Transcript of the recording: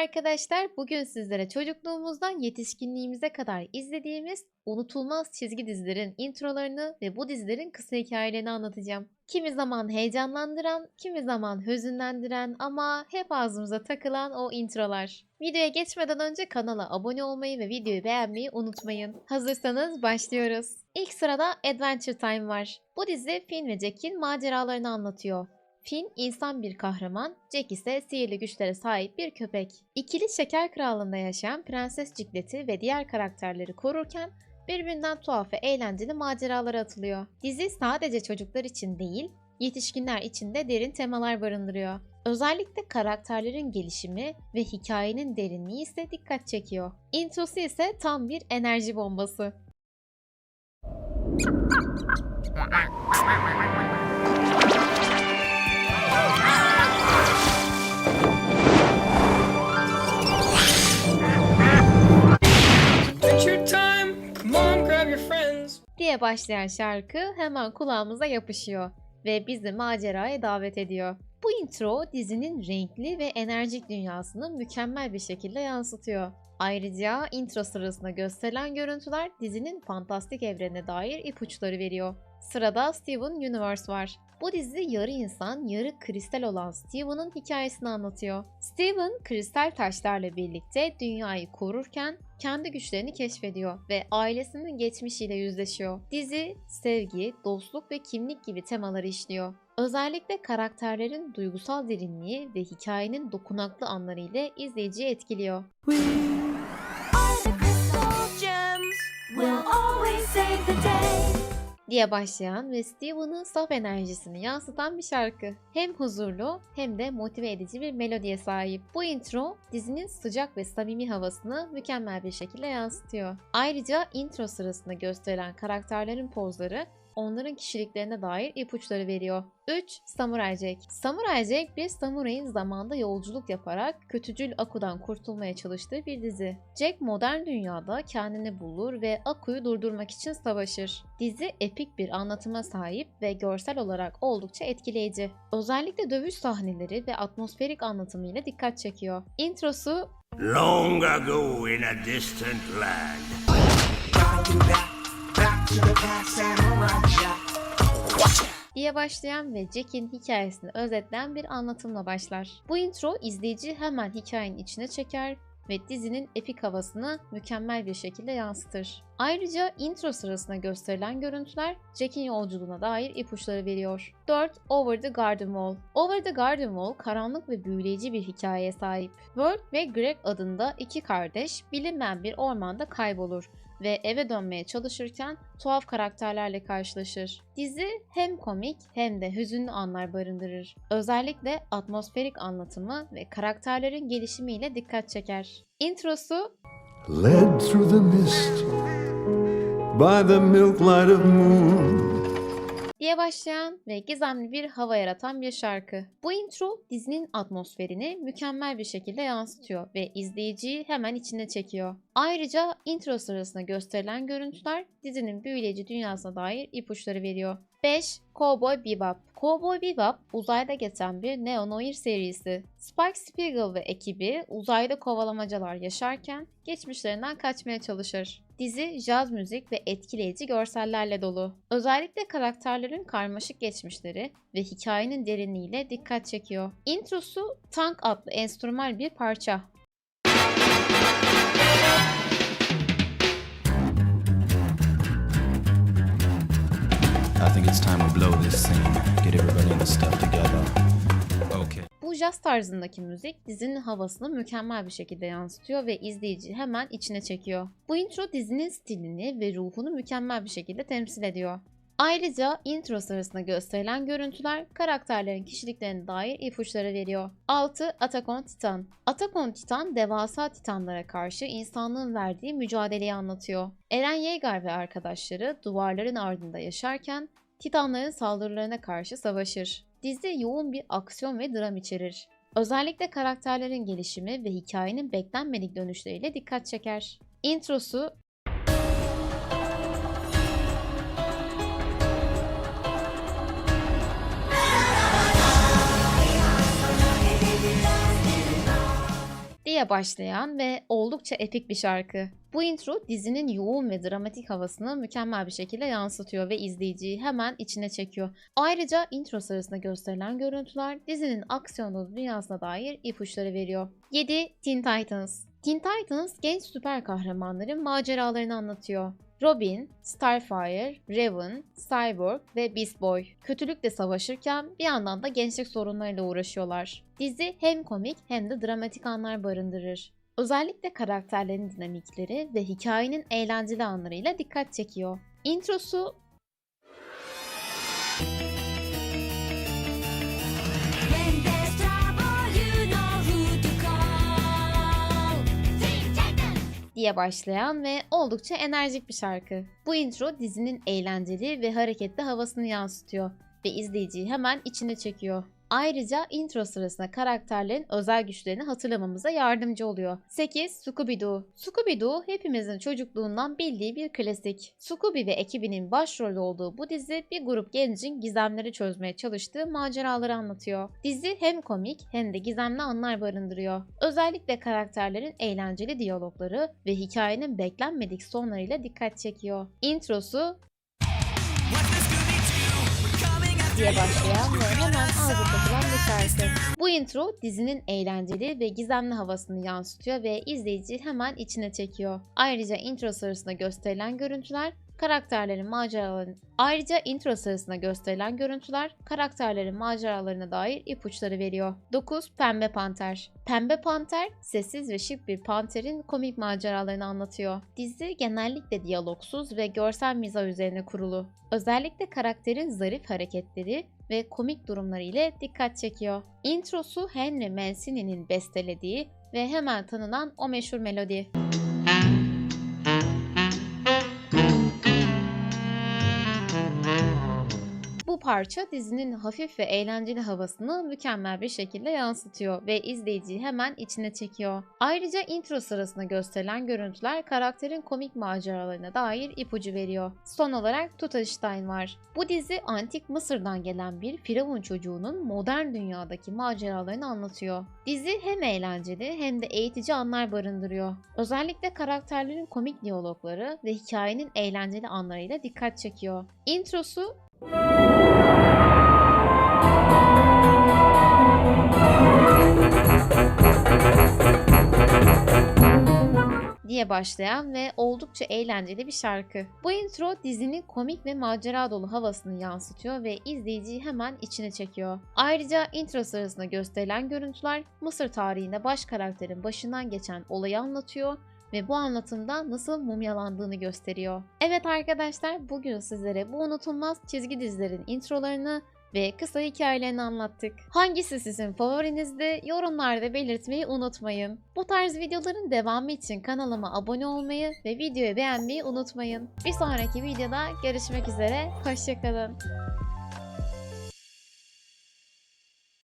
arkadaşlar. Bugün sizlere çocukluğumuzdan yetişkinliğimize kadar izlediğimiz unutulmaz çizgi dizilerin introlarını ve bu dizilerin kısa hikayelerini anlatacağım. Kimi zaman heyecanlandıran, kimi zaman hüzünlendiren ama hep ağzımıza takılan o introlar. Videoya geçmeden önce kanala abone olmayı ve videoyu beğenmeyi unutmayın. Hazırsanız başlıyoruz. İlk sırada Adventure Time var. Bu dizi Finn ve Jack'in maceralarını anlatıyor. Finn insan bir kahraman, Jack ise sihirli güçlere sahip bir köpek. İkili Şeker Krallığı'nda yaşayan Prenses Ciklet'i ve diğer karakterleri korurken birbirinden tuhaf ve eğlenceli maceralara atılıyor. Dizi sadece çocuklar için değil, yetişkinler için de derin temalar barındırıyor. Özellikle karakterlerin gelişimi ve hikayenin derinliği ise dikkat çekiyor. Introsu ise tam bir enerji bombası. diye başlayan şarkı hemen kulağımıza yapışıyor ve bizi maceraya davet ediyor. Bu intro dizinin renkli ve enerjik dünyasını mükemmel bir şekilde yansıtıyor. Ayrıca intro sırasında gösterilen görüntüler dizinin fantastik evrenine dair ipuçları veriyor. Sırada Steven Universe var. Bu dizi yarı insan, yarı kristal olan Steven'ın hikayesini anlatıyor. Steven, kristal taşlarla birlikte dünyayı korurken kendi güçlerini keşfediyor ve ailesinin geçmişiyle yüzleşiyor. Dizi, sevgi, dostluk ve kimlik gibi temaları işliyor. Özellikle karakterlerin duygusal derinliği ve hikayenin dokunaklı anları ile izleyiciyi etkiliyor. are diye başlayan ve Steven'ın saf enerjisini yansıtan bir şarkı. Hem huzurlu hem de motive edici bir melodiye sahip. Bu intro dizinin sıcak ve samimi havasını mükemmel bir şekilde yansıtıyor. Ayrıca intro sırasında gösterilen karakterlerin pozları onların kişiliklerine dair ipuçları veriyor. 3. Samurai Jack Samurai Jack bir samurayın zamanda yolculuk yaparak kötücül Aku'dan kurtulmaya çalıştığı bir dizi. Jack modern dünyada kendini bulur ve Aku'yu durdurmak için savaşır. Dizi epik bir anlatıma sahip ve görsel olarak oldukça etkileyici. Özellikle dövüş sahneleri ve atmosferik anlatımıyla dikkat çekiyor. Introsu Long ago in a distant land. Diye başlayan ve Jack'in hikayesini özetleyen bir anlatımla başlar. Bu intro izleyici hemen hikayenin içine çeker ve dizinin epik havasını mükemmel bir şekilde yansıtır. Ayrıca intro sırasında gösterilen görüntüler Jack'in yolculuğuna dair ipuçları veriyor. 4. Over the Garden Wall Over the Garden Wall karanlık ve büyüleyici bir hikayeye sahip. Word ve Greg adında iki kardeş bilinmeyen bir ormanda kaybolur ve eve dönmeye çalışırken tuhaf karakterlerle karşılaşır. Dizi hem komik hem de hüzünlü anlar barındırır. Özellikle atmosferik anlatımı ve karakterlerin gelişimiyle dikkat çeker. Introsu led through the mist by the milk light of moon. Diye başlayan ve gizemli bir hava yaratan bir şarkı. Bu intro dizinin atmosferini mükemmel bir şekilde yansıtıyor ve izleyiciyi hemen içine çekiyor. Ayrıca intro sırasında gösterilen görüntüler dizinin büyüleyici dünyasına dair ipuçları veriyor. 5. Cowboy Bebop Cowboy Bebop uzayda geçen bir neo-noir serisi. Spike Spiegel ve ekibi uzayda kovalamacalar yaşarken geçmişlerinden kaçmaya çalışır. Dizi jazz müzik ve etkileyici görsellerle dolu. Özellikle karakterlerin karmaşık geçmişleri ve hikayenin derinliğiyle dikkat çekiyor. Introsu Tank adlı enstrümal bir parça. Think it's time we blow this scene. Get everybody in the stuff together. Okay. Bu jazz tarzındaki müzik dizinin havasını mükemmel bir şekilde yansıtıyor ve izleyici hemen içine çekiyor. Bu intro dizinin stilini ve ruhunu mükemmel bir şekilde temsil ediyor. Ayrıca intro sırasında gösterilen görüntüler karakterlerin kişiliklerine dair ipuçları veriyor. 6. Attack on Titan Attack on Titan devasa titanlara karşı insanlığın verdiği mücadeleyi anlatıyor. Eren Yeager ve arkadaşları duvarların ardında yaşarken Titanların saldırılarına karşı savaşır. Dizi yoğun bir aksiyon ve dram içerir. Özellikle karakterlerin gelişimi ve hikayenin beklenmedik dönüşleriyle dikkat çeker. Introsu diye başlayan ve oldukça epik bir şarkı. Bu intro dizinin yoğun ve dramatik havasını mükemmel bir şekilde yansıtıyor ve izleyiciyi hemen içine çekiyor. Ayrıca intro sırasında gösterilen görüntüler dizinin aksiyon dolu dünyasına dair ipuçları veriyor. 7. Teen Titans Teen Titans genç süper kahramanların maceralarını anlatıyor. Robin, Starfire, Raven, Cyborg ve Beast Boy kötülükle savaşırken bir yandan da gençlik sorunlarıyla uğraşıyorlar. Dizi hem komik hem de dramatik anlar barındırır. Özellikle karakterlerin dinamikleri ve hikayenin eğlenceli anlarıyla dikkat çekiyor. Introsu diye başlayan ve oldukça enerjik bir şarkı. Bu intro dizinin eğlenceli ve hareketli havasını yansıtıyor ve izleyiciyi hemen içine çekiyor. Ayrıca intro sırasında karakterlerin özel güçlerini hatırlamamıza yardımcı oluyor. 8. Scooby-Doo Scooby-Doo hepimizin çocukluğundan bildiği bir klasik. Scooby ve ekibinin başrolü olduğu bu dizi bir grup gencin gizemleri çözmeye çalıştığı maceraları anlatıyor. Dizi hem komik hem de gizemli anlar barındırıyor. Özellikle karakterlerin eğlenceli diyalogları ve hikayenin beklenmedik sonlarıyla dikkat çekiyor. Introsu diye başlayan ve hemen takılan bir şarkı. Bu intro dizinin eğlenceli ve gizemli havasını yansıtıyor ve izleyici hemen içine çekiyor. Ayrıca intro sırasında gösterilen görüntüler karakterlerin maceralarını Ayrıca intro sırasında gösterilen görüntüler karakterlerin maceralarına dair ipuçları veriyor. 9. Pembe Panter Pembe Panter, sessiz ve şık bir panterin komik maceralarını anlatıyor. Dizi genellikle diyalogsuz ve görsel mizah üzerine kurulu. Özellikle karakterin zarif hareketleri ve komik durumları ile dikkat çekiyor. Introsu Henry Mancini'nin bestelediği ve hemen tanınan o meşhur melodi. Bu parça dizinin hafif ve eğlenceli havasını mükemmel bir şekilde yansıtıyor ve izleyiciyi hemen içine çekiyor. Ayrıca intro sırasında gösterilen görüntüler karakterin komik maceralarına dair ipucu veriyor. Son olarak Tutanstein var. Bu dizi antik Mısır'dan gelen bir firavun çocuğunun modern dünyadaki maceralarını anlatıyor. Dizi hem eğlenceli hem de eğitici anlar barındırıyor. Özellikle karakterlerin komik diyalogları ve hikayenin eğlenceli anlarıyla dikkat çekiyor. Introsu diye başlayan ve oldukça eğlenceli bir şarkı. Bu intro dizinin komik ve macera dolu havasını yansıtıyor ve izleyiciyi hemen içine çekiyor. Ayrıca intro sırasında gösterilen görüntüler Mısır tarihinde baş karakterin başından geçen olayı anlatıyor ve bu anlatımda nasıl mumyalandığını gösteriyor. Evet arkadaşlar bugün sizlere bu unutulmaz çizgi dizilerin introlarını ve kısa hikayelerini anlattık. Hangisi sizin favorinizdi? Yorumlarda belirtmeyi unutmayın. Bu tarz videoların devamı için kanalıma abone olmayı ve videoyu beğenmeyi unutmayın. Bir sonraki videoda görüşmek üzere, hoşçakalın.